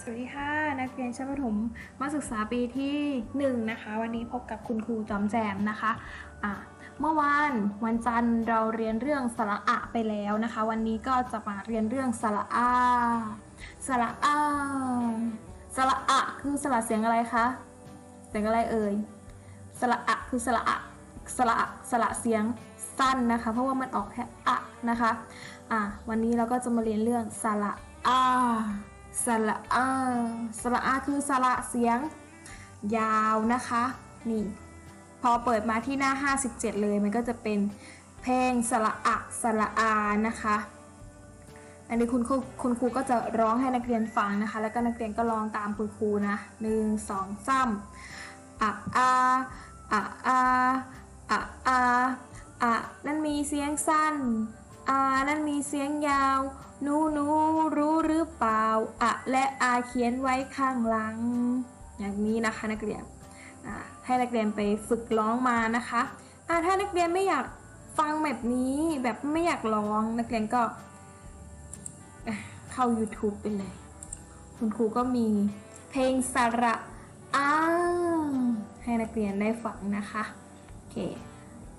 สวัสดีค่ะ นักเรียนชั้นประถมมาศึกษาปีที่1นะคะ วันนี้พบกับคุณครูจอมแจมนะคะอะเมื่อวานวันจันทร์เราเรียนเรื่องสระอะไปแล้วนะคะ วันนี้ก็จะมาเรียนเรื่องสระอาสระอาสระอะคือสระเสียงอะไรคะเสียงอะไรเอ่ยสระอะคือสระอะสระอะสระเสียงสั้นนะคะ เพราะว่ามันออกแค่อะนะคะอะวันนี้เราก็จะมาเรียนเรื่องสระอา สระอาสระอาคือสระเสียงยาวนะคะ นี่ พอเปิดมาที่หน้า 57 เลย มันก็จะเป็นเพลงสระอะสระอานะคะ อันนี้คุณครูคุณครูก็จะร้องให้นักเรียนฟังนะคะ แล้วก็นักเรียนก็ร้องตามคุณครูนะหนึ่งสองสามอะอาอะอาอะอาอะนั่นมีเสียงสั้นอานั่นมีเสียงยาวหนูหนูรู้ และอาเขียนไว้ข้างหลัง อย่างนี้นะคะนักเรียนให้นักเรียนไปฝึกร้องมานะคะถ้านักเรียนไม่อยากฟังแบบนี้แบบไม่อยากร้องนักเรียนก็เข้า YouTube ไปเลย คุณครูก็มีเพลงสระอาให้นักเรียนได้ฟังนะคะ โอเค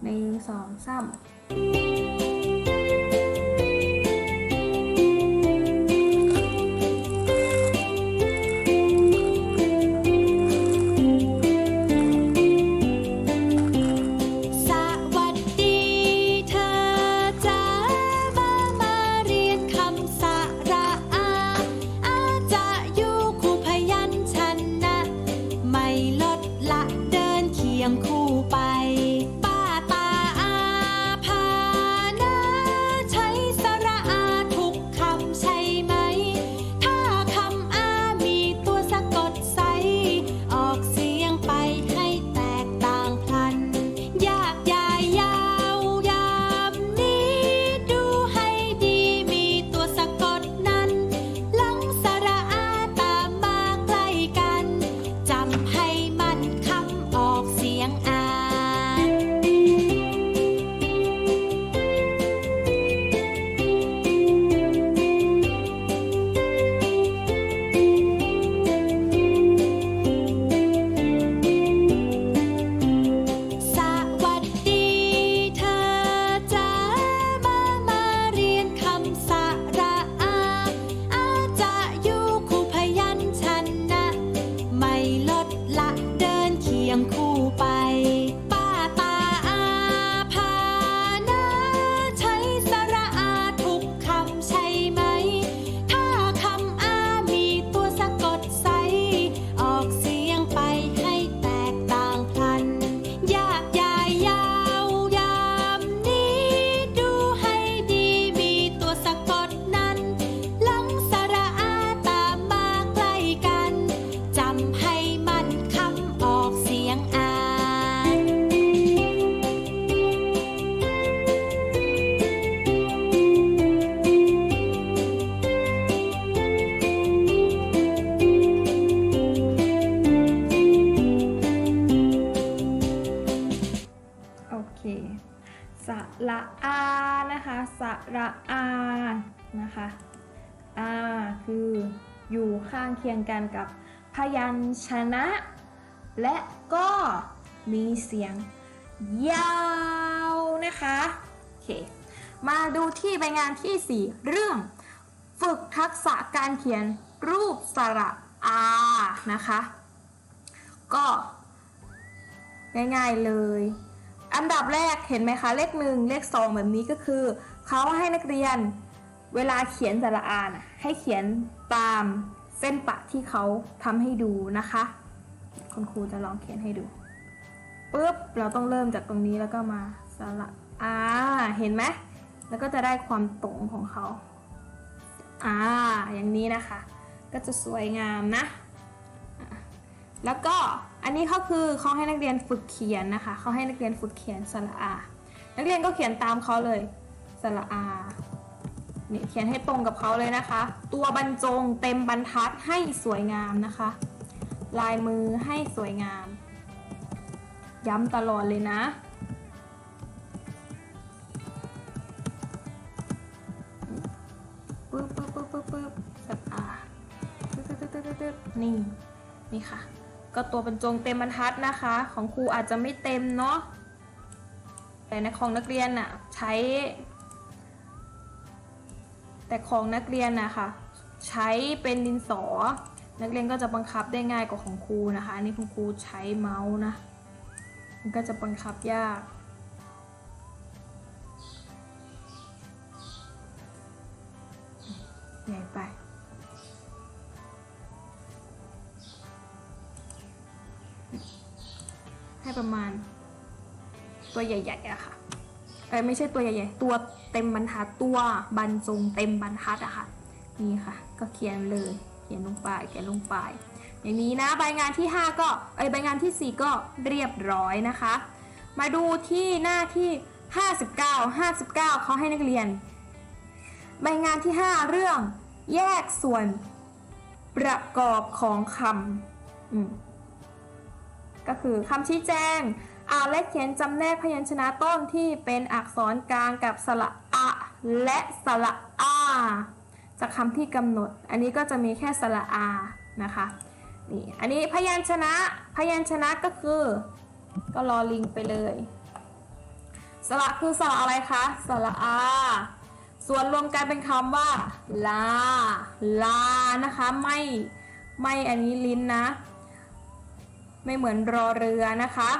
หนึ่งสองสาม ระอานะคะอาคืออยู่ข้างเคียงกันกับพยัญชนะ และก็มีเสียงยาวนะคะโอเคมาดูที่ใบงานที่ 4 เรื่อง ฝึกทักษะการเขียนรูปสระอานะคะ ก็ง่ายๆเลย อันดับแรกเห็นไหมคะ เลขหนึ่งเลขสองแบบนี้ก็คือ เขาให้นักเรียนเวลาเขียนสระอานะให้เขียนตามเส้นปะที่เขาทำให้ดูนะคะ คุณครูจะลองเขียนให้ดูปุ๊บเราต้องเริ่มจากตรงนี้แล้วก็มาสระอาเห็นไหมแล้วก็จะได้ความตรงของเขาอ่าอย่างนี้นะคะ ก็จะสวยงามนะ แล้วก็อันนี้เขาคือเขาให้นักเรียนฝึกเขียนนะคะเขาให้นักเรียนฝึกเขียนสระอา นักเรียนก็เขียนตามเขาเลย สระอาเนี่ยเขียนให้ตรงกับเขาเลยนะคะ ตัวบรรจงเต็มบรรทัดให้สวยงามนะคะ ลายมือให้สวยงาม ย้ำตลอดเลยนะปึ๊บปึ๊บปึ๊บปึ๊บปึ๊บสระอาตึ๊ดตึ๊ดตึ๊ดตึ๊ดนี่นี่ค่ะ ก็ตัวบรรจงเต็มบรรทัดนะคะ ของครูอาจจะไม่เต็มเนาะแต่ในของนักเรียนน่ะใช้ แต่ของนักเรียนนะคะใช้เป็นดินสอ นักเรียนก็จะบังคับได้ง่ายกว่าของครูนะคะ อันนี้คุณครูใช้เมาส์นะ มันก็จะบังคับยาก ใหญ่ไปให้ประมาณ ตัวใหญ่ๆอะค่ะเอ้ไม่ใช่ตัวใหญ่ๆ ตัว เต็มบรรทัดตัวบรรจงเต็มบรรทัดอะค่ะนี่ค่ะ ก็เขียนเลยเขียนลงไปเขียนลงไป อย่างนี้นะใบงานที่ 5 ก็เอ้ยใบงานที่ 4 ก็เรียบร้อยนะคะ มาดูที่หน้าที่ 59 59เขาให้นักเรียน ใบงานที่ 5 เรื่องแยกส่วนประกอบของคำก็คือคำชี้แจง อ่านและเขียนจำแนกพยัญชนะต้นที่เป็นอักษรกลางกับสระอะและสระอาจากคำที่กำหนด อันนี้ก็จะมีแค่สระอานะคะนี่อันนี้พยัญชนะพยัญชนะก็คือ ก็รอลิงไปเลย สระคือสระอะไรคะสระอาส่วนรวมกันเป็นคำว่า ลา ลานะคะ ไม่ไม่อันนี้ลิ้นนะ ไม่เหมือนรอเรือนะคะ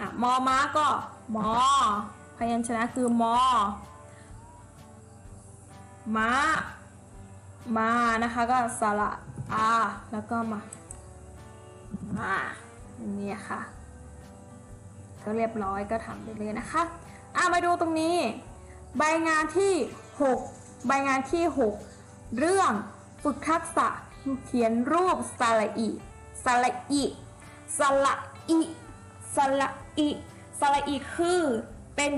อะมอม้าก็มอ พยัญชนะคือมอม้ามานะคะก็สระอาแล้วก็มามาอย่างนี้ค่ะ ก็เรียบร้อยก็ทำไปเลยนะคะอะมาดูตรงนี้ ใบงานที่ 6 ใบงานที่ 6 เรื่องฝึกทักษะเขียนรูปสระอีสระอีสระอีสระ อีสระอีคือเป็น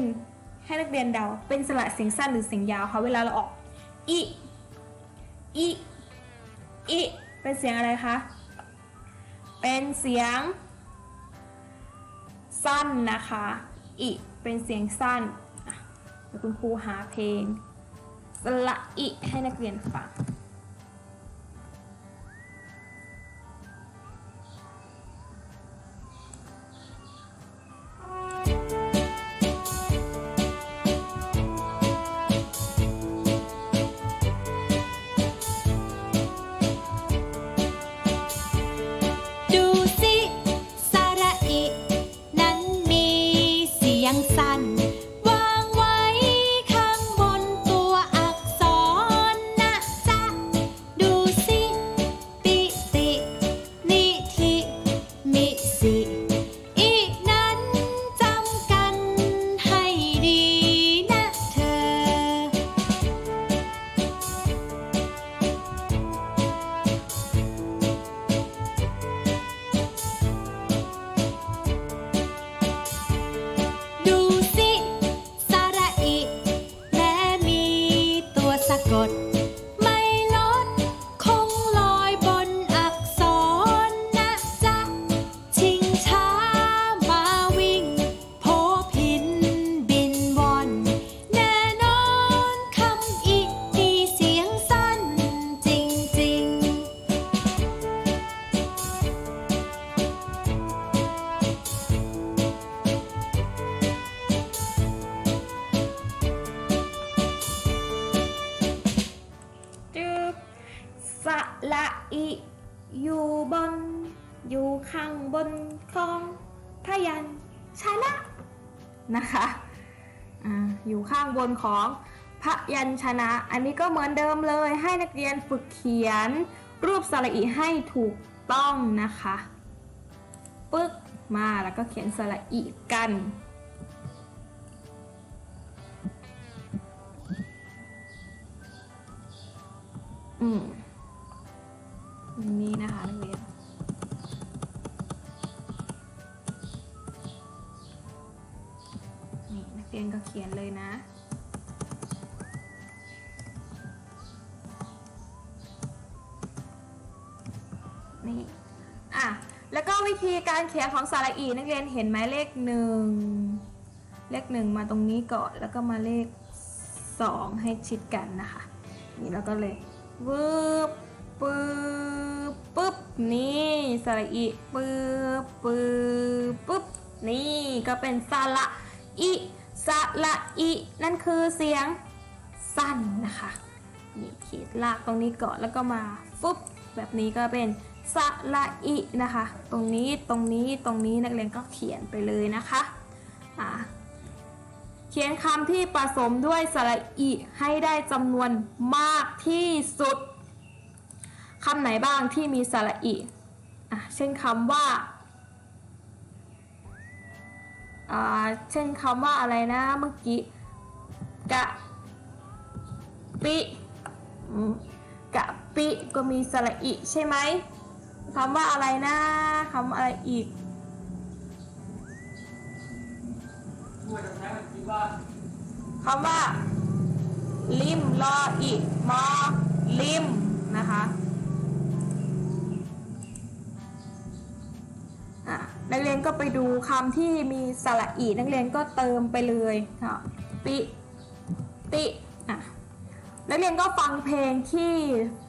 ให้นักเรียนเดา เป็นสระเสียงสั้นหรือเสียงยาวคะเวลาเราออกอีอีอีเป็นเสียงอะไรคะ เป็นเสียง สั้นนะคะอีเป็นเสียงสั้นเดี๋ยวคุณครูหาเพลงสละอิให้นักเรียนฟัง อยู่บน อยู่ข้างบนของพยัญชนะนะคะอ่าอยู่ข้างบนของพยัญชนะ อันนี้ก็เหมือนเดิมเลยให้นักเรียนฝึกเขียนรูปสระอิให้ถูกต้องนะคะปึ๊กมาแล้วก็เขียนสระอิกันอืม นี้นะคะนักเรียนนี่นักเรียนก็เขียนเลยนะ นี่อะแล้วก็วิธีการเขียนของสระอีนักเรียนเห็นไหมเลขหนึ่งเลขหนึ่งมาตรงนี้ก่อนแล้วก็มาเลขสองให้ชิดกันนะคะ นี่แล้วก็เลยวืบปื๊บ นี่สระอีปึ๊บปึ๊บปึ๊บนี่ก็เป็นสระอีสระอีนั่นคือเสียงสั้นนะคะนี่ขีดลากตรงนี้ก่อนแล้วก็มาฟุ๊บแบบนี้ก็เป็นสระอีนะคะ ตรงนี้ตรงนี้ตรงนี้นักเรียนก็เขียนไปเลยนะคะอ่าเขียนคำที่ผสมด้วยสระอีให้ได้จำนวนมากที่สุด คำไหนบ้างที่มีสระอีอะเช่นคำว่าอ่าเช่นคำว่าอะไรนะเมื่อกี้กะปิกะปิก็มีสระอีใช่ไหมคำว่าอะไรนะคำอะไรอีกคำว่า ลิมลออีมอลิมนะคะ นักเรียนก็ไปดูคำที่มีสระอีนักเรียนก็เติมไปเลยค่ะปิติอะนักเรียนก็ฟังเพลงที่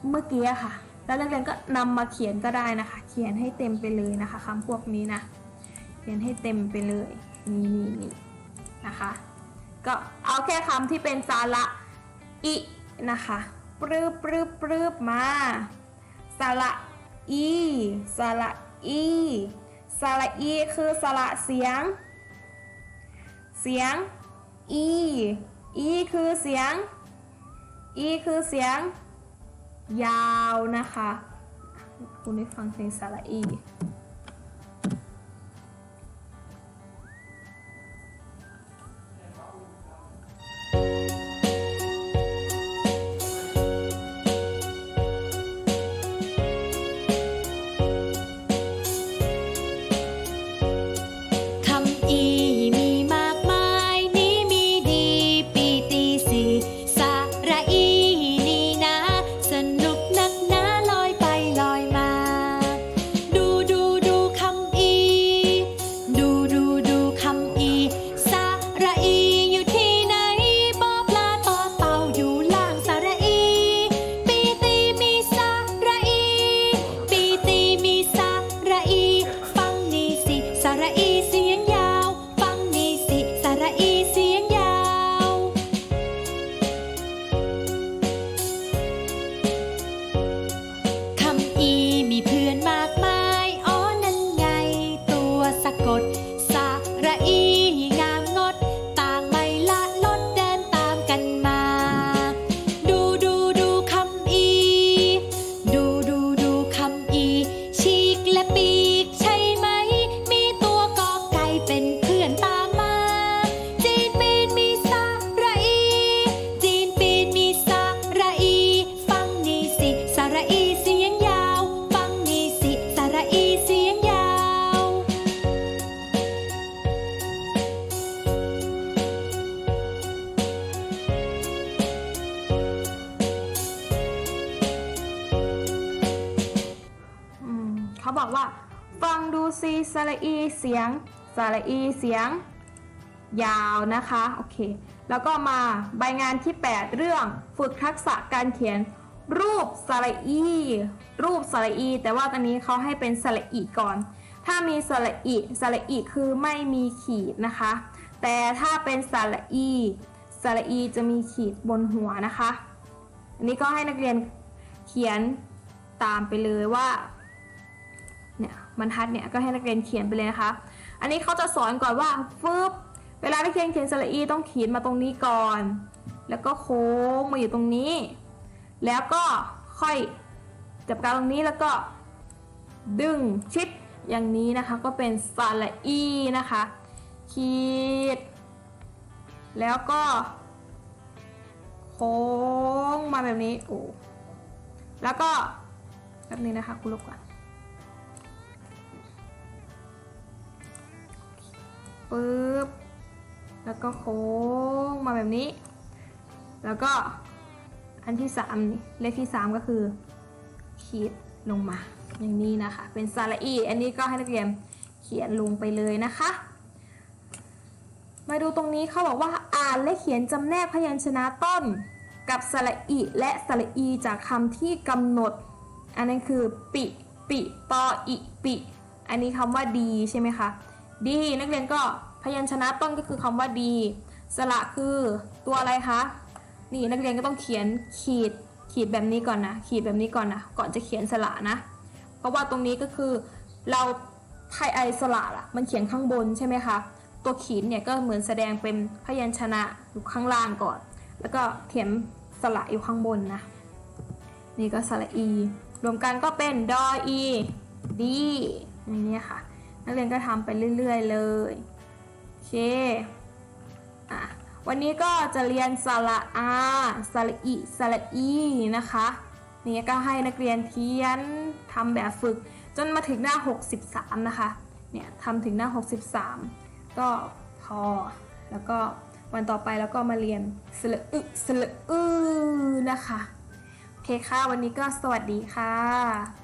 เมื่อกี้ค่ะ แล้วนักเรียนก็นำมาเขียนก็ได้นะคะ เขียนให้เต็มไปเลยนะคะคำพวกนี้นะ เขียนให้เต็มไปเลยนี่นี่นี่นะคะ ก็เอาแค่คำที่เป็นสาระอินะคะปรืบปรืบปรืบมาสระอีสระอี สระอีคือสระเสียง เสียงอีอีคือเสียงอีคือเสียง ยาวนะคะ คุณได้ฟังเพลงสระอี เขาบอกว่า ฟังดูซีสระอีเสียงสระอีเสียง ยาวนะคะโอเคแล้วก็มาใบงานที่ 8 เรื่องฝึกทักษะการเขียนรูปสระอี รูปสระอี แต่ว่าตอนนี้เขาให้เป็นสระอีก่อน ถ้ามีสระอีสระอีคือไม่มีขีดนะคะ แต่ถ้าเป็นสระอีสระอีจะมีขีดบนหัวนะคะ อันนี้ก็ให้นักเรียนเขียนตามไปเลยว่า เนี่ยบรรทัดเนี่ยก็ให้นักเรียนเขียนไปเลยนะคะ อันนี้เขาจะสอนก่อนว่าฟึบเวลานักเรียนเขียนสระอีต้องเขียนมาตรงนี้ก่อน แล้วก็โค้งมาอยู่ตรงนี้ แล้วก็ค่อยจับกางตรงนี้แล้วก็ดึงชิดอย่างนี้นะคะก็เป็นสระอีนะคะขีด แล้วก็ โค้งมาแบบนี้โอ้แล้วก็แบบนี้นะคะคุณลูกก่อน ปึ๊บ แล้วก็โค้งมาแบบนี้ แล้วก็อันที่สามเลขที่สามก็คือขีดลงมาอย่างนี้นะคะ เป็นสระอีอันนี้ก็ให้นักเรียนเขียนลงไปเลยนะคะ มาดูตรงนี้เขาบอกว่าอ่านและเขียนจำแนกพยัญชนะต้น กับสระอีและสระอีจากคำที่กำหนด อันนั้นคือปิ ปิ ปออิ ปิ อันนี้คำว่าดีใช่ไหมคะ ดีนักเรียนก็พยัญชนะต้นก็คือคำว่าดี สระคือตัวอะไรคะ นี่นักเรียนก็ต้องเขียนขีดขีดแบบนี้ก่อนนะ ขีดแบบนี้ก่อนนะ ก่อนจะเขียนสระนะ เพราะว่าตรงนี้ก็คือเราไทยไอสระล่ะ มันเขียนข้างบนใช่ไหมคะ ตัวขีดเนี่ยก็เหมือนแสดงเป็นพยัญชนะอยู่ข้างล่างก่อน แล้วก็เขียนสระอยู่ข้างบนนะ นี่ก็สระอี รวมกันก็เป็นดออีดีอย่างนี้ค่ะ นักเรียนก็ทำไปเรื่อยๆเลยโอเคอะวันนี้ก็จะเรียนสระอาสระอิสระอีนะคะนี่ก็ให้นักเรียนเทียนทำแบบฝึกจนมาถึงหน้า 63 นะคะ เนี่ยทำถึงหน้า 63 ก็พอ แล้วก็วันต่อไปแล้วก็มาเรียนสระอึสระอือนะคะ โอเคค่ะ วันนี้ก็สวัสดีค่ะ